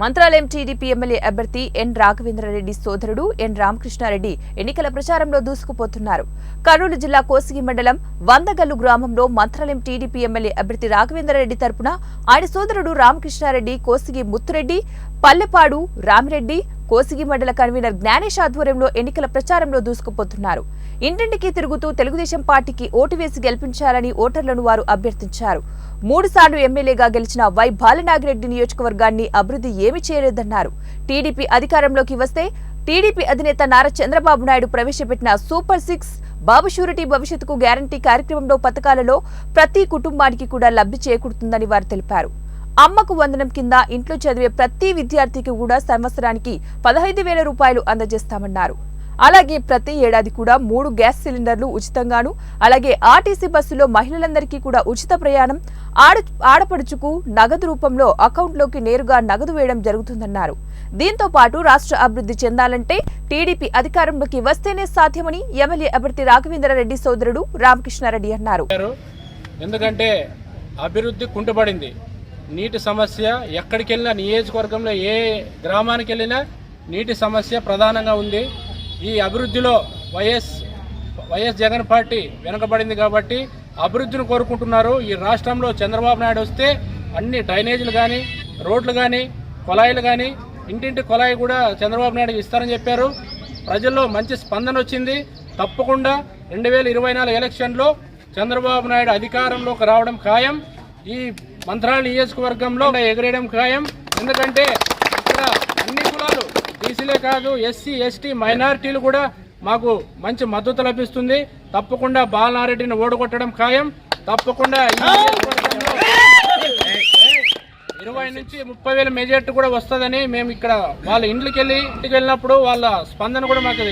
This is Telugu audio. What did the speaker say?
మంత్రాలయం టీడీపీ ఎమ్మెల్యే అభ్యర్థి ఎన్ రాఘవేంద్రరెడ్డి సోదరుడు ఎన్ రామకృష్ణారెడ్డి ఎన్నికల ప్రచారంలో దూసుకుపోతున్నారు. కర్నూలు జిల్లా కోసిగి మండలం వందగల్లు గ్రామంలో మంత్రాలయం టీడీపీ ఎమ్మెల్యే అభ్యర్థి రాఘవేంద్రరెడ్డి తరపున ఆయన సోదరుడు రామకృష్ణారెడ్డి కోసిగి ముత్తురెడ్డి పల్లెపాడు రామిరెడ్డి కోసిగి మండల కన్వీనర్ జ్ఞానేష్ ఆధ్వర్యంలో ఎన్నికల ప్రచారంలో దూసుకుపోతున్నారు. ఇంటింటికి తిరుగుతూ తెలుగుదేశం పార్టీకి ఓటు వేసి గెలిపించాలని ఓటర్లను వారు అభ్యర్థించారు. మూడుసార్లు ఎమ్మెల్యేగా గెలిచిన వై బాలనాగిరెడ్డి నియోజకవర్గాన్ని అభివృద్ధి ఏమి చేయలేదన్నారు. టీడీపీ అధికారంలోకి వస్తే టీడీపీ అధినేత నారా చంద్రబాబు నాయుడు ప్రవేశపెట్టిన సూపర్ సిక్స్ బాబు షూరిటీ భవిష్యత్తుకు గ్యారంటీ కార్యక్రమంలో పథకాలలో ప్రతి కుటుంబానికి కూడా లబ్ధి చేకూరుతుందని వారు తెలిపారు. అమ్మకు వందనం కింద ఇంట్లో చదివే ప్రతి విద్యార్థికి కూడా సంవత్సరానికి పదహైదు వేల రూపాయలు అందజేస్తామన్నారు. అలాగే ప్రతి ఏడాది కూడా మూడు గ్యాస్ సిలిండర్లు ఉచితంగాను అలాగే ఆర్టీసీ బస్సులో మహిళలందరికీ కూడా ఉచిత ప్రయాణం ఆడ ఆడపడుచుకు నగదు రూపంలో అకౌంట్లోకి నేరుగా నగదు వేయడం జరుగుతుందన్నారు. దీంతో పాటు రాష్ట్ర అభివృద్ధి చెందాలంటే టీడీపీ అధికారంలోకి వస్తేనే సాధ్యమని ఎమ్మెల్యే అభ్యర్థి రాఘవేంద్రరెడ్డి సోదరుడు రామకృష్ణారెడ్డి అన్నారు. ఎందుకంటే అభివృద్ధి కుంటుపడింది. నీటి సమస్య ఎక్కడికి వెళ్ళినా నియోజకవర్గంలో ఏ గ్రామానికి వెళ్ళినా నీటి సమస్య ప్రధానంగా ఉంది. ఈ అభివృద్ధిలో వైఎస్ వైఎస్ జగన్ పార్టీ వెనుకబడింది కాబట్టి అభివృద్ధిని కోరుకుంటున్నారు. ఈ రాష్ట్రంలో చంద్రబాబు నాయుడు వస్తే అన్ని డ్రైనేజీలు కానీ రోడ్లు కానీ కొలాయిలు కానీ ఇంటింటి కొలాయి కూడా చంద్రబాబు నాయుడు ఇస్తారని చెప్పారు. ప్రజల్లో మంచి స్పందన వచ్చింది. తప్పకుండా రెండు వేల ఇరవై నాలుగు ఎలక్షన్లో చంద్రబాబు నాయుడు అధికారంలోకి రావడం ఖాయం. ఈ మంత్రాల నియోజకవర్గంలో ఎగరేయడం ఖాయం. ఎందుకంటే ఇక్కడ అన్ని కులాలు బీసీలే కాదు ఎస్సీ ఎస్టీ మైనారిటీలు కూడా మాకు మంచి మద్దతు లభిస్తుంది. తప్పకుండా బాలనారెడ్డిని ఓడగొట్టడం ఖాయం. తప్పకుండా ఇరవై నుంచి ముప్పై వేల మెజార్టీ కూడా వస్తుందని మేము ఇక్కడ వాళ్ళ ఇంట్లోకి వెళ్ళి ఇంటికి వెళ్ళినప్పుడు వాళ్ళ స్పందన కూడా మాకు